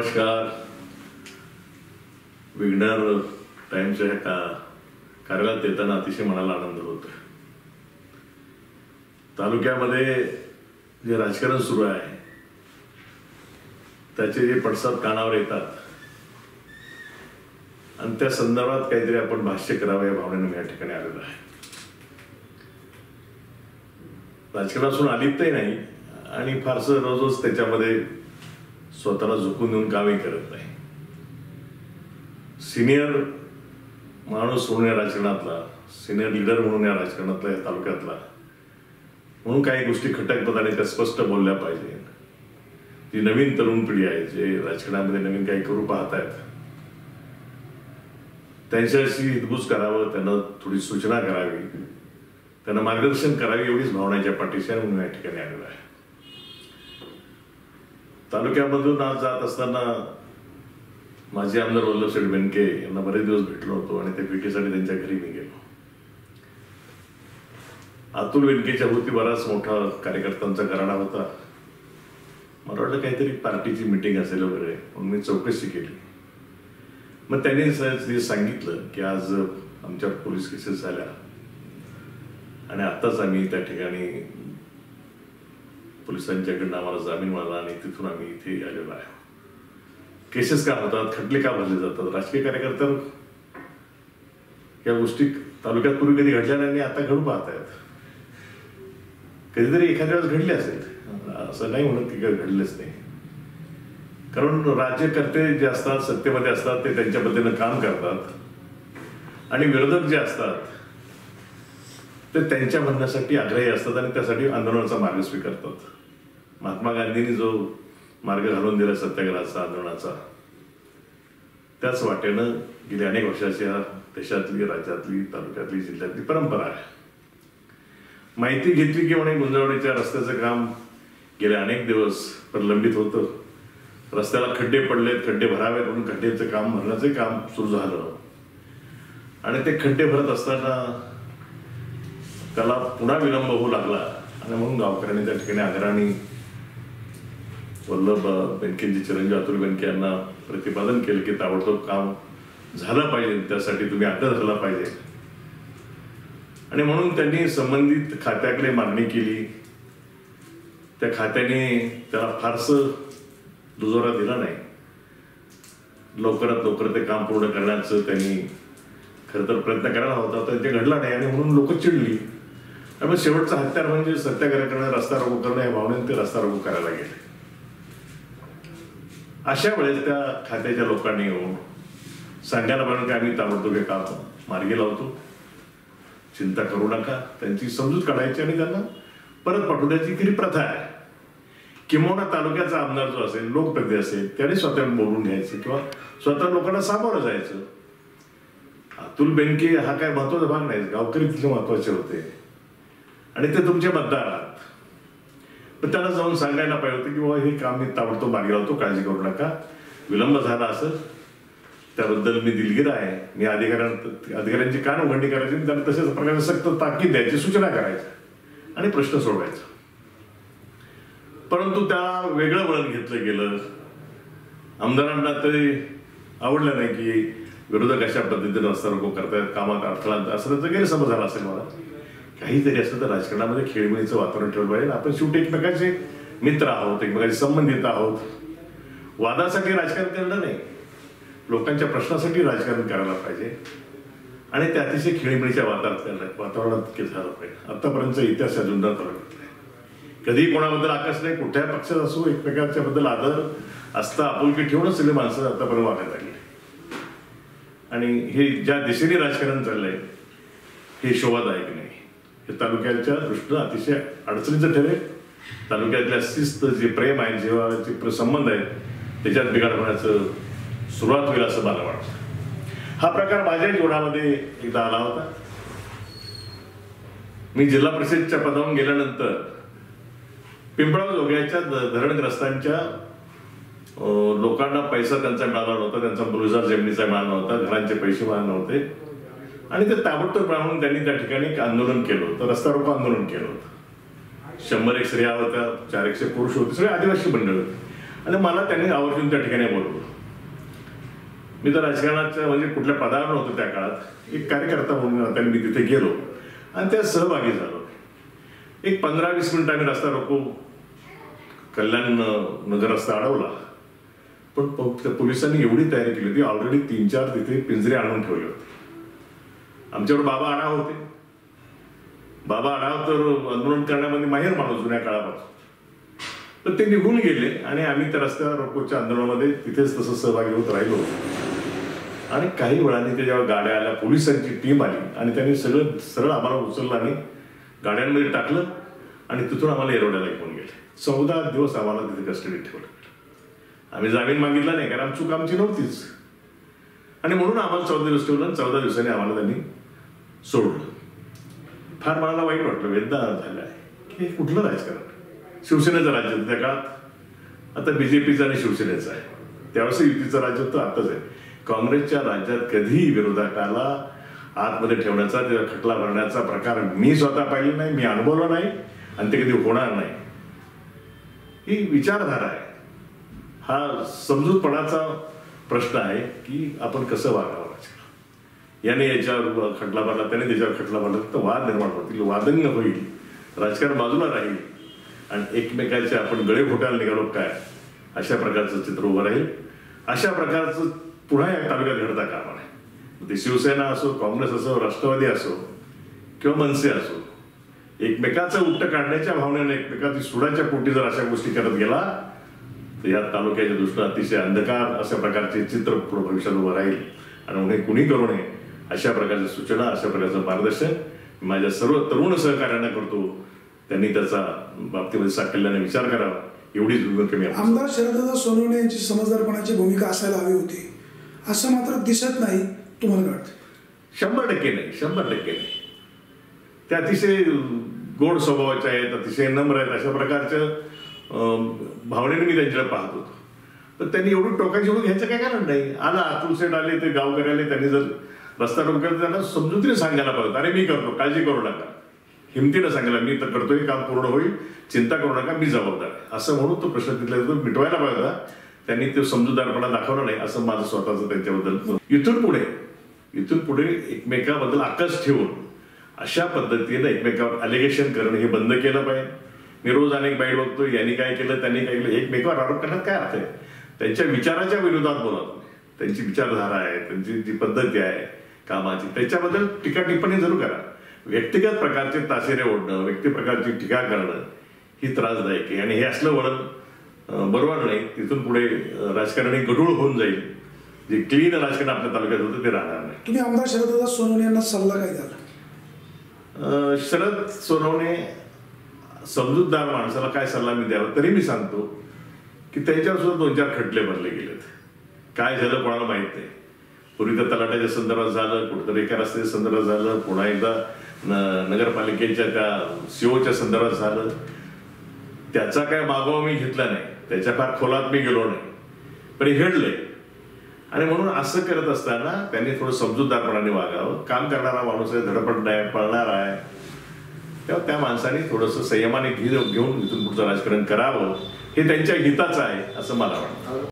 नमस्कार. विघ्नर टाइम्सच्या का कार्यालयात येताना अतिशय मनाला आनंद होतो तालुक्यामध्ये जे राजकारण सुरू आहे त्याचे जे पडसाद कानावर येतात आणि त्या संदर्भात काहीतरी आपण भाष्य करावं या भावनेने मी या ठिकाणी आलेलो आहे. राजकारणातून अलिप्तही नाही आणि फारसं रोजच त्याच्यामध्ये स्वतःला झुकून देऊन कामे करत नाही. सिनियर माणूस म्हणून या राजकारणातला सिनियर लीडर म्हणून या राजकारणातला या तालुक्यातला. म्हणून काही गोष्टी खटकतात आणि त्या स्पष्ट बोलल्या पाहिजे. जी नवीन तरुण पिढी आहे जे राजकारणामध्ये नवीन काही करू पाहत आहेत त्यांच्याशी हितगुज करावं त्यांना थोडी सूचना करावी. त्यांना मार्गदर्शन करावे एवढीच भावनाच्या पाठीशी म्हणून या ठिकाणी आलेलो आहे. तालुक्यामधून आज जात असताना माझे आमदार वल्लभशेठ बेनके यांना बरेच दिवस भेटलो होतो आणि त्या भेटीसाठी त्यांच्या घरी मी गेलो. अतुल बेनकेच्या भोवती बराच मोठा कार्यकर्त्यांचा घराणा होता. मला वाटलं काहीतरी पार्टीची मिटिंग असेल वगैरे म्हणून मी चौकशी केली. मग त्यांनी जे सांगितलं की आज आमच्या पोलीस केसेस झाल्या. आणि आत्ताच आम्ही त्या ठिकाणी पोलिसांच्याकडनं आम्हाला जामीन मिळाला आणि तिथून आम्ही इथे आलेलो आहे. केसेस का होतात खटले का भरले जातात? राजकीय कार्यकर्त्यांवर या गोष्टी तालुक्यात पूर्वी कधी घडल्या नाही आणि आता घडू पाहत आहेत कधीतरी एखाद्या वेळेस घडले असेल. असं नाही म्हणत की घडलेच नाही. कारण राज्यकर्ते जे असतात सत्तेमध्ये असतात ते त्यांच्या पद्धतीनं काम करतात. आणि विरोधक जे असतात ते त्यांच्या म्हणण्यासाठी आग्रही असतात आणि त्यासाठी आंदोलनाचा मार्ग स्वीकारतात. महात्मा गांधींनी जो मार्ग घालून दिला सत्याग्रहाचा आंदोलनाचा त्याच वाटेनं गेल्या अनेक वर्षाच्या देशातली राज्यातली तालुक्यातली जिल्ह्यातली परंपरा आहे. माहिती घेतली की म्हणे गुंजवणीच्या रस्त्याचं काम गेले अनेक दिवस प्रलंबित होतं. रस्त्याला खड्डे पडलेत खड्डे भरावेत म्हणून खड्डेचं काम भरण्याचं काम सुरू झालं. आणि ते खड्डे भरत असताना त्याला पुन्हा विलंब होऊ लागला. आणि म्हणून गावकऱ्यांनी त्या ठिकाणी आग्रहाने वल्लभ बेनकेंचे चिरंजीव अतुल बेनके यांना प्रतिपादन केलं की ताबडतोब काम झालं पाहिजे. त्यासाठी तुम्ही आग्रह झाला पाहिजे. आणि म्हणून त्यांनी संबंधित खात्याकडे मागणी केली. त्या खात्याने त्याला फारसं दुजोरा दिला नाही. लवकरात लवकर ते काम पूर्ण करण्याचं त्यांनी खरं तर प्रयत्न करायला होता तर ते घडला नाही. आणि म्हणून लोक चिडली. त्यामुळे शेवटचं हत्यार म्हणजे सत्याग्रह करणं रस्ता रोगो करणं या भावनेने ते रस्ता रोगो करायला गेले. अशा वेळेस त्या खात्याच्या लोकांनी येऊन सांगायला पाहिजे की आम्ही ताबडतोब हे काम मार्गी लावतो. चिंता करू नका. त्यांची समजूत काढायची आणि त्यांना परत पाठवण्याची खरी प्रथा आहे. किंवा तालुक्याचा आमदार जो असेल लोकप्रती असेल त्याने स्वतः बोलून घ्यायचं किंवा स्वतः लोकांना सामोरं जायचं. अतुल बेनके हा काय महत्त्वाचा भाग नाही गावकरी तिथे महत्त्वाचे होते. आणि ते तुमचे मतदार आहात पण त्याला जाऊन सांगायला पाहिजे होतं की बाबा हे काम मी ताबडतोब मागे लावतो काळजी करू नका. विलंब झाला असं त्याबद्दल मी दिलगीर आहे. मी अधिकाऱ्यांना अधिकाऱ्यांची कान उघडणी करायची त्यांना तशाच प्रकारे सक्त ताकीद द्यायची सूचना करायची आणि प्रश्न सोडवायचा. परंतु त्या वेगळं वळण घेतलं गेलं. आमदारांना तरी आवडलं नाही की विरोधक अशा पद्धतीनं रस्ता करतायत कामात अडथळा असं त्याचा गैरसमज झाला असेल मला. काहीतरी असलं तर राजकारणामध्ये खेळमेळीचं वातावरण ठेवलं पाहिजे. आपण शेवटी एकमेकांचे मित्र आहोत एकमेकांशी संबंधित आहोत. वादासाठी राजकारण करणं नाही. लोकांच्या प्रश्नासाठी राजकारण करायला पाहिजे. आणि ते अतिशय खेळीमेळीच्या वातावरणात वातावरणात झालं पाहिजे. आतापर्यंत इतिहास जुन्नर तालुक्यात कधीही कोणाबद्दल आकाश नाही कुठल्या पक्षात असो एकमेकांच्या बद्दल आदर असता आपुलकी ठेवूनच सगळे माणसं आतापर्यंत वागायला लागले. आणि हे ज्या दिशेने राजकारण चाललंय हे शोभादायक नाही. हे तालुक्याच्या दृष्टीनं अतिशय अडचणीचं ठरेल. तालुक्यातल्या शिस्त जे प्रेम आहे जेव्हाचे संबंध आहे त्याच्यात बिघाड होण्याचं सुरुवात होईल असं मला वाटतं. हा प्रकार माझ्या जीवनामध्ये एकदा आला होता. मी जिल्हा परिषदच्या पदावरून गेल्यानंतर पिंपळा जोग्याच्या धरणग्रस्तांच्या लोकांना पैसा त्यांचा मिळाला नव्हता. त्यांचा बुरुजार जमिनीचा मिळाला नव्हता. घरांचे पैसे मिळाले नव्हते. आणि ते ताबडतोब म्हणून त्यांनी त्या ठिकाणी एक आंदोलन केलं होतं रस्ता रोको आंदोलन केलं होतं. शंभर एक स्त्रिया होत्या चार एकशे पुरुष होते सगळे आदिवासी मंडळ होते. आणि मला त्यांनी आवर्जून त्या ठिकाणी बोलवलं. मी तर राजकारणाच्या म्हणजे कुठल्या पदावर नव्हतो त्या काळात. एक कार्यकर्ता म्हणून त्यांनी मी तिथे गेलो आणि त्यात सहभागी झालो. एक पंधरा वीस मिनिटं आम्ही रस्ता रोको कल्याण नगर रस्ता अडवला. पण पोलिसांनी एवढी तयारी केली होती ऑलरेडी तीन चार तिथे पिंजरे आणून ठेवले होते. आमच्यावर बाबा आढाव होते. बाबा आढाव तर आंदोलन करण्यामध्ये माहेर माणूस जुन्या काळापासून. तर ते निघून गेले आणि आम्ही त्या रस्त्यावर रोकोच्या आंदोलनामध्ये तिथेच तसं सहभागी होत राहिलो. आणि काही वेळाने ते जेव्हा गाड्या आल्या पोलिसांची टीम आली आणि त्यांनी सगळं सरळ आम्हाला उचललं आणि गाड्यांमध्ये टाकलं आणि तिथून आम्हाला एरोड्याला घेऊन गेले. चौदा दिवस आम्हाला तिथे कस्टडीत ठेवलं. आम्ही जामीन मागितला नाही कारण चूक आमची नव्हतीच. आणि म्हणून आम्हाला चौदा दिवस ठेवलं आणि चौदा दिवसांनी आम्हाला त्यांनी सोडलं फार मला वाईट वाटलं वेदना झाला आहे की हे कुठलं राजकारण शिवसेनेचं राज्य होतं त्या काळात. आता बीजेपीचं आणि शिवसेनेचं आहे. त्यावेळेस युतीचं राज्य होतं आताच आहे. काँग्रेसच्या राज्यात कधीही विरोधकाला आतमध्ये ठेवण्याचा त्याचा खटला भरण्याचा प्रकार मी स्वतः पाहिला नाही मी अनुभवलो नाही आणि ते कधी होणार नाही. ही विचारधारा आहे. हा समजूतपणाचा प्रश्न आहे की आपण कसं वागावं? याने याच्यावर खटला भरला त्याने त्याच्यावर खटला भरला. तर वाद निर्माण होतील. वादंग होईल. राजकारण बाजूला राहील. आणि एकमेकाचे आपण गळे घोटायला निघालो काय? अशा प्रकारचं चित्र उभं राहील. अशा प्रकारचं पुन्हा या तालुक्यात घडता कामा नये. ते शिवसेना असो काँग्रेस असो राष्ट्रवादी असो किंवा मनसे असो एकमेकाचं उट्ट काढण्याच्या भावनेने एकमेकाची सुडाच्या पोटी जर अशा गोष्टी करत गेला तर या तालुक्याच्या दृष्टीने अतिशय अंधकार अशा प्रकारचे चित्र पुढे भविष्यात उभं राहील. आणि हे कुणी करू नये? अशा प्रकारच्या सूचना अशा प्रकारचं मार्गदर्शन माझ्या सर्व तरुण सहकार्यांना करतो. त्यांनी त्याचा बाबतीमध्ये साकल्याने विचार करावा. एवढीच भूमिका मी आमदार शरददादा सोनवणे यांची समजदारपणाची भूमिका असायला हवी होती. असं मात्र दिसत नाही तुम्हाला वाटतं शंभर टक्के नाही शंभर टक्के नाही. ते अतिशय गोड स्वभावाचे आहेत अतिशय नम्र आहेत अशा प्रकारच्या भावनेने मी त्यांच्याकडे पाहत होतो. पण त्यांनी एवढी टोकाची म्हणून घ्यायचं काय कारण नाही? आला अतुल सेठ आले ते गावकरी आले त्यांनी जर रस्ता रोखला त्यांना समजुतीने सांगायला पाहिजे अरे मी करतो काळजी करू नका. हिमतीनं सांगायला मी तर करतोय काम पूर्ण होईल चिंता करू नका मी जबाबदार असं म्हणून तो प्रश्न तिथल्या तिथं मिटवायला पाहिजे त्यांनी तो समजूतदारपणा दाखवला नाही असं माझं स्वतःचं त्यांच्याबद्दल इथून पुढे इथून पुढे एकमेकाबद्दल आकस ठेवून अशा पद्धतीनं एकमेकावर अलिगेशन करणं हे बंद केलं पाहिजे. मी रोज अनेक बाईट बघतो यांनी काय केलं त्यांनी काय केलं एकमेकावर आरोप करण्यात काय अर्थ आहे? त्यांच्या विचाराच्या विरोधात बोला त्यांची विचारधारा आहे त्यांची जी पद्धती आहे कामाची. त्याच्याबद्दल टीका टिप्पणी जरूर करा. व्यक्तिगत प्रकारचे ताशेरे ओढणं व्यक्ती प्रकारची टीका करणं ही त्रासदायक आहे. आणि हे असलं वळण बरोबर नाही तिथून पुढे राजकारणी गढूळ होऊन जाईल. जे क्लीन राजकारण आपल्या तालुक्यात होतं ते राहणार नाही. तुम्ही आमदार शरददादा सोनवणे यांना सल्ला काय द्याल? अं, शरद सोनवणे समजूतदार माणसाला काय सल्ला मी द्यावा तरी मी सांगतो की त्याच्यावर सुद्धा दोन चार खटले भरले गेलेत. काय झालं कोणाला माहीत नाही. पूर्वी तर तलाट्याच्या संदर्भात झालं कुठंतरी एका रस्त्याच्या संदर्भात झालं पुन्हा एकदा न- नगरपालिकेच्या त्या सीओच्या संदर्भात झालं. त्याचा काय मागोवा मी घेतला नाही. त्याच्या फार खोलात मी गेलो नाही. पण हे घडलंय. आणि म्हणून असं करत असताना त्यांनी थोडं समजूतदारपणाने वागावं. काम करणारा माणूस आहे धडपड आहे पळणार आहे. तेव्हा त्या माणसाने थोडंसं संयमाने घेऊन इथून पुढचं राजकारण करावं. हे त्यांच्या हिताचं आहे असं मला वाटतं.